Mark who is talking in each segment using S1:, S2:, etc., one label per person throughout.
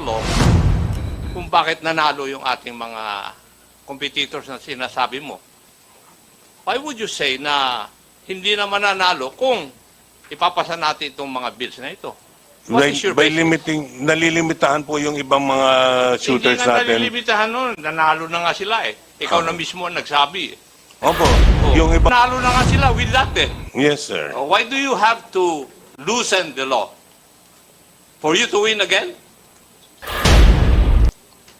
S1: law kung bakit nanalo yung ating mga competitors na sinasabi mo. Why would you say na hindi naman nanalo kung ipapasa natin itong mga bills na ito? What
S2: By,
S1: is your
S2: by
S1: basis?
S2: limiting, nalilimitahan po yung ibang mga shooters
S1: Hindi nga
S2: natin.
S1: nalilimitahan nun. Nanalo na nga sila eh. Ikaw na mismo ang nagsabi. eh.
S2: Opo,
S1: Oh.
S2: yung iba.
S1: Nanalo na nga sila with that eh.
S2: Yes, sir.
S1: Oh, Why do you have to loosen the law? For you to win again?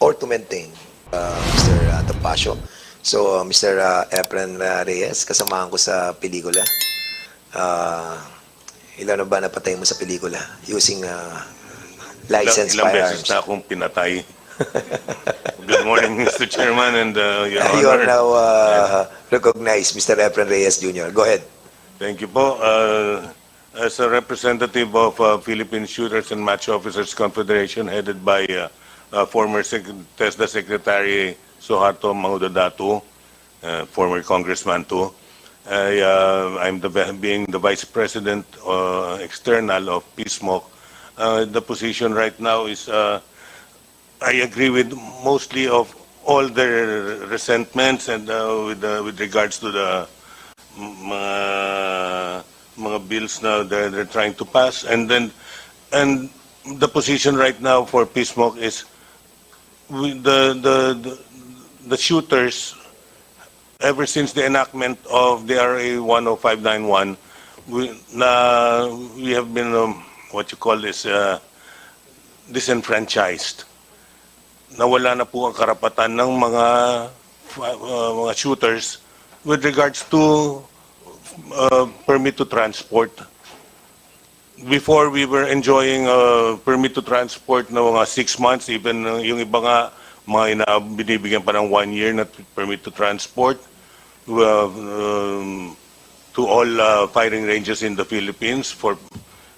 S3: Or to maintain, uh, Mr. uh, Tapasio. So, uh, Mr. Uh, Efren uh, Reyes, kasamahan ko sa pelikula. Uh, ilan na ba napatay mo sa pelikula using uh,
S2: Ilang,
S3: licensed
S2: ilang beses
S3: firearms?
S2: na akong pinatay. Good morning, Mr. Chairman and uh, Your
S3: Uh, you are
S2: Honor.
S3: now uh, recognized, Mr. Efren Reyes Jr. Go ahead.
S2: Thank you po. Uh, as a representative of uh, Philippine Shooters and Match Officers Confederation headed by uh, uh, former Sec- TESDA Secretary Suharto Mahudadatu, uh, former congressman too. I, uh, I'm the, being the Vice President uh, external of PSMOC. Uh, the position right now is uh, I agree with mostly of all their resentments and uh, with, uh, with regards to the mga mga bills now they're, they're trying to pass and then and the position right now for PSMOC is we, the, the the the shooters ever since the enactment of the RA 10591 we na we have been um, what you call this uh, disenfranchised nawala na po ang karapatan ng mga uh, mga shooters with regards to uh, permit to transport. Before we were enjoying uh, permit to transport na mga six months, even uh, yung iba nga mga ina, binibigyan pa ng one year na permit to transport uh, um, to all uh, firing ranges in the Philippines for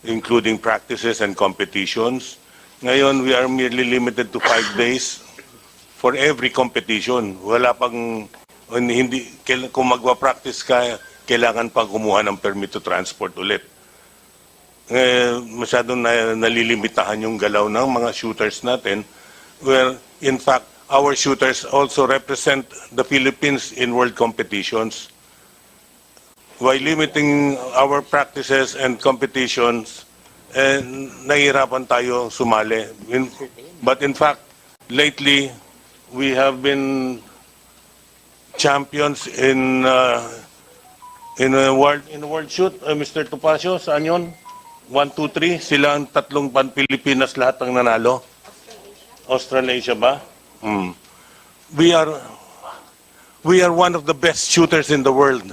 S2: including practices and competitions. Ngayon, we are merely limited to five days for every competition. Wala pang, hindi, kung magwa-practice ka, kailangan pang kumuha ng permit to transport ulit. Eh, masyadong na, nalilimitahan yung galaw ng mga shooters natin where in fact our shooters also represent the Philippines in world competitions. By limiting our practices and competitions, eh, nahihirapan tayo sumali. In- but in fact, lately, we have been champions in uh, in a world in a world shoot. Uh, Mr. Topacio, saan yun? 1, 2, 3, sila ang tatlong pan Pilipinas lahat ang nanalo. Australasia ba? Hmm. We are we are one of the best shooters in the world.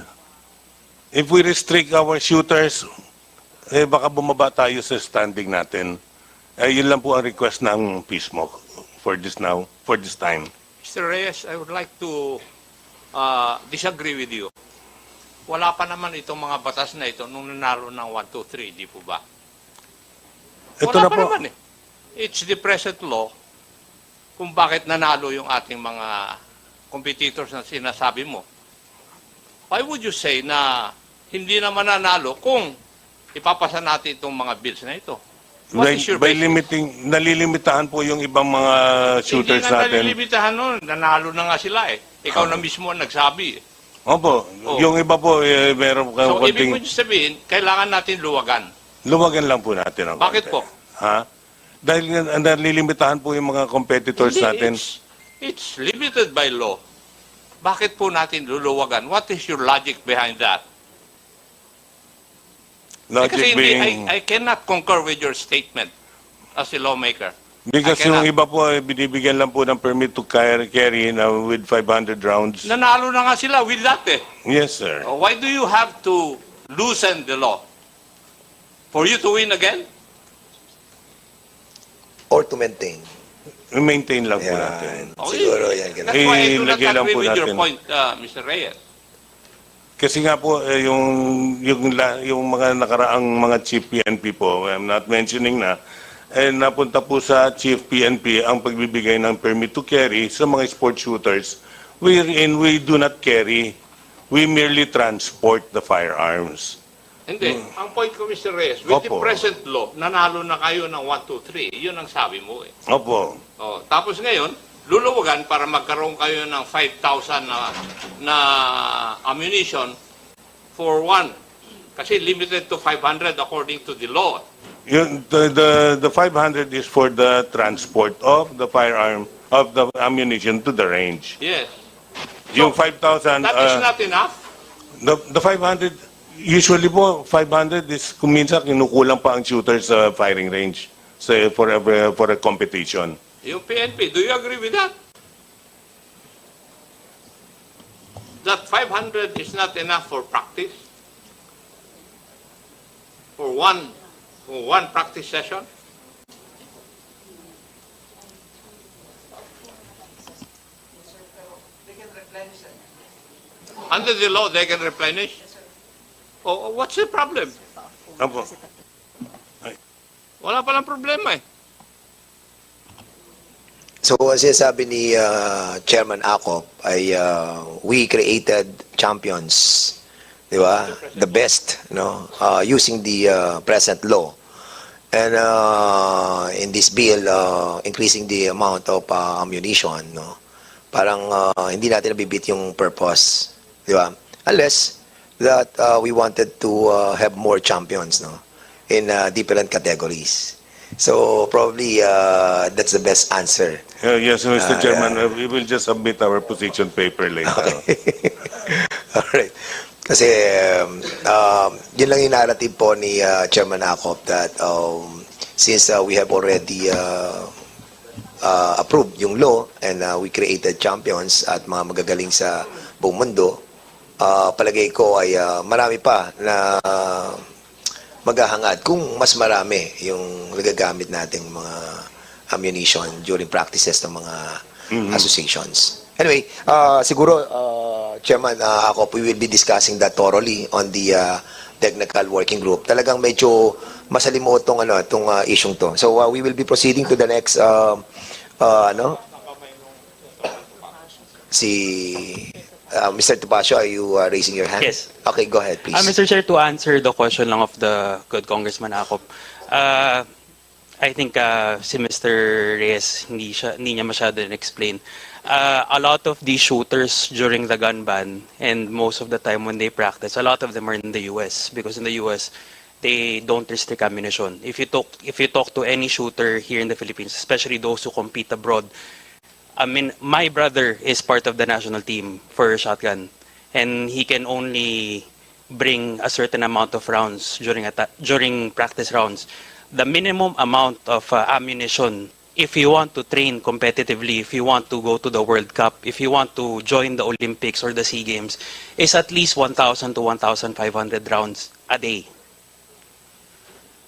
S2: If we restrict our shooters, eh baka bumaba tayo sa standing natin. Eh, yun lang po ang request ng PISMO for this now, for this time.
S1: Mr. Reyes, I would like to uh, disagree with you. Wala pa naman itong mga batas na ito nung nanalo ng 1, 2, 3, di po ba?
S2: Ito
S1: Wala
S2: na
S1: pa
S2: po.
S1: naman eh. It's the present law kung bakit nanalo yung ating mga competitors na sinasabi mo. Why would you say na hindi naman nanalo kung ipapasa natin itong mga bills na ito? What
S2: By,
S1: is your
S2: by
S1: basis?
S2: limiting, nalilimitahan po yung ibang mga shooters
S1: Hindi nga
S2: natin.
S1: nalilimitahan nun. Nanalo na nga sila eh. Ikaw na mismo ang nagsabi eh.
S2: Opo,
S1: Oh.
S2: yung iba po, eh, meron kang
S1: So, ibig
S2: konting...
S1: mo sabihin, kailangan natin luwagan.
S2: Luwagan lang po natin ang
S1: Bakit
S2: konti.
S1: po?
S2: Ha? Dahil nga- nalilimitahan po yung mga competitors
S1: Hindi,
S2: natin.
S1: It's, it's limited by law. Bakit po natin luluwagan? What is your logic behind that?
S2: Logic
S1: Kasi hindi,
S2: being...
S1: I, I cannot concur with your statement as a lawmaker.
S2: Because yung iba po, eh, binibigyan lang po ng permit to carry, carry na with 500 rounds.
S1: Nanalo na nga sila with that eh.
S2: Yes, sir.
S1: Oh, Why do you have to loosen the law? For you to win again?
S3: Or to maintain.
S2: Maintain lang po natin.
S3: Yan.
S1: Okay.
S3: Siguro yan. ganun.
S1: That's why I do not
S2: Ilagay lang
S1: agree
S2: po
S1: with your
S2: natin.
S1: point, uh, Mr. Reyes.
S2: Kasi nga po, eh, yung, yung, la- yung mga nakaraang mga chief PNP po, I'm not mentioning na, eh, napunta po sa chief PNP ang pagbibigay ng permit to carry sa mga sport shooters wherein we do not carry, we merely transport the firearms.
S1: Hindi. Ang point ko, Mr. Reyes, with the
S2: Opo.
S1: present law, nanalo na kayo ng 1, 2, 3. Yun ang sabi mo eh.
S2: Opo.
S1: Oh, tapos ngayon, luluwagan para magkaroon kayo ng 5,000 na, na ammunition for one. Kasi limited to 500 according to the law.
S2: Yun, the, the, the 500 is for the transport of the firearm, of the ammunition to the range.
S1: Yes.
S2: Yung 5,000,
S1: That is
S2: uh,
S1: not enough.
S2: the, the 500, usually po, 500 is kung minsan kinukulang pa ang shooter sa firing range sa, for, a, for a competition.
S1: Yung PNP, do you agree with that? That 500 is not enough for practice? For one, one practice session? Under the law, they can replenish? Oh, what's the problem? Wala palang problema eh.
S3: So, ang sinasabi ni uh, Chairman Acop ay uh, we created champions, di ba? The best, no? Uh, using the uh, present law. And uh, in this bill, uh, increasing the amount of uh, ammunition, no? Parang uh, hindi natin nabibit yung purpose, di ba? Unless that uh, we wanted to uh, have more champions, no? In uh, different categories. So probably uh, that's the best answer.
S2: Uh, yes, Mr.
S3: Ah,
S2: Chairman, uh, we will just submit our position paper later.
S3: Alright. Kasi um, um, yun lang yung narrative po ni uh, Chairman Acop that um, since uh, we have already uh, uh, approved yung law and uh, we created champions at mga magagaling sa buong mundo, uh, palagay ko ay uh, marami pa na uh, maghahangad kung mas marami yung nagagamit nating mga ammunition during practices ng mga associations. Anyway, uh, siguro, uh, Chairman, uh, ako, we will be discussing that thoroughly on the uh, technical working group. Talagang medyo masalimuot tong, ano, tong uh, isyong to. So, uh, we will be proceeding to the next, uh, uh, ano, si uh, Mr. Topacio, are you uh, raising your hand?
S4: Yes.
S3: Okay, go ahead, please.
S4: Uh, Mr. Chair, to answer the question lang of the good Congressman Acop, uh, I think uh, si Mr. Reyes, hindi, siya, hindi niya masyado explain. Uh, a lot of these shooters during the gun ban and most of the time when they practice, a lot of them are in the US because in the US, they don't restrict ammunition. If you talk, if you talk to any shooter here in the Philippines, especially those who compete abroad, I mean, my brother is part of the national team for shotgun, and he can only bring a certain amount of rounds during during practice rounds. The minimum amount of uh, ammunition, if you want to train competitively, if you want to go to the World Cup, if you want to join the Olympics or the Sea Games, is at least 1,000 to 1,500 rounds a day.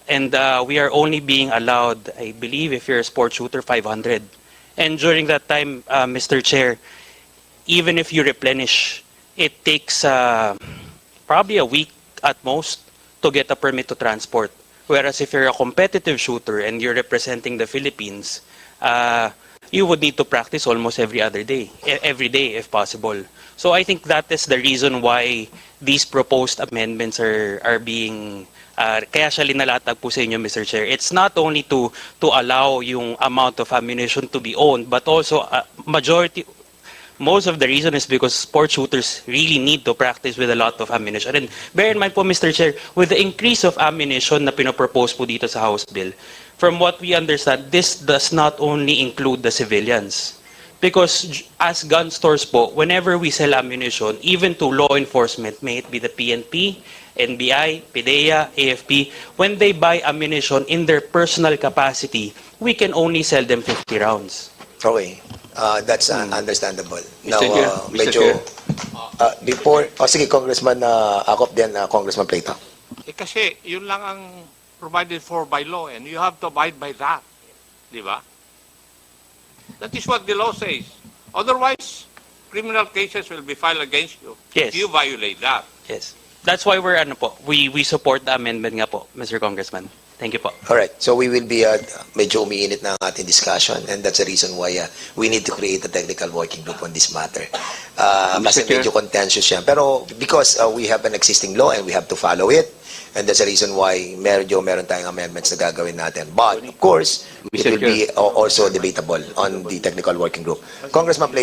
S4: And uh, we are only being allowed, I believe, if you're a sport shooter, 500. And during that time, uh, Mr. Chair, even if you replenish, it takes uh, probably a week at most to get a permit to transport. Whereas if you're a competitive shooter and you're representing the Philippines, uh, you would need to practice almost every other day, e- every day if possible. So I think that is the reason why these proposed amendments are are being uh, kaya siya linalatag po sa inyo, Mr. Chair. It's not only to to allow yung amount of ammunition to be owned, but also uh, majority most of the reason is because sport shooters really need to practice with a lot of ammunition. And bear in mind po, Mr. Chair, with the increase of ammunition na pinopropose po dito sa House Bill, from what we understand, this does not only include the civilians. Because as gun stores po, whenever we sell ammunition, even to law enforcement, may it be the PNP, NBI, PDEA, AFP, when they buy ammunition in their personal capacity, we can only sell them 50 rounds.
S3: Okay. Uh, that's uh, understandable. Now,
S1: Mr. Chair,
S3: uh,
S1: Mr.
S3: medyo,
S1: Chair.
S3: uh, before, oh, sige, Congressman uh, Acop din, uh, Congressman Plato.
S1: Eh kasi yun lang ang provided for by law and you have to abide by that. Di ba? That is what the law says. Otherwise, criminal cases will be filed against you if
S4: Yes.
S1: you violate that.
S4: Yes. That's why we're ano po, we we support the amendment nga po, Mr. Congressman. Thank you po.
S3: All right. So we will be, uh, medyo umiinit na ang ating discussion and that's the reason why uh, we need to create a technical working group on this matter. Uh,
S5: Mr.
S3: kasi
S5: Chair.
S3: medyo contentious yan. Pero because uh, we have an existing law and we have to follow it, And that's the reason why medyo meron tayong amendments na gagawin natin. But, of course, it will be uh, also debatable on the technical working group. Congressman Play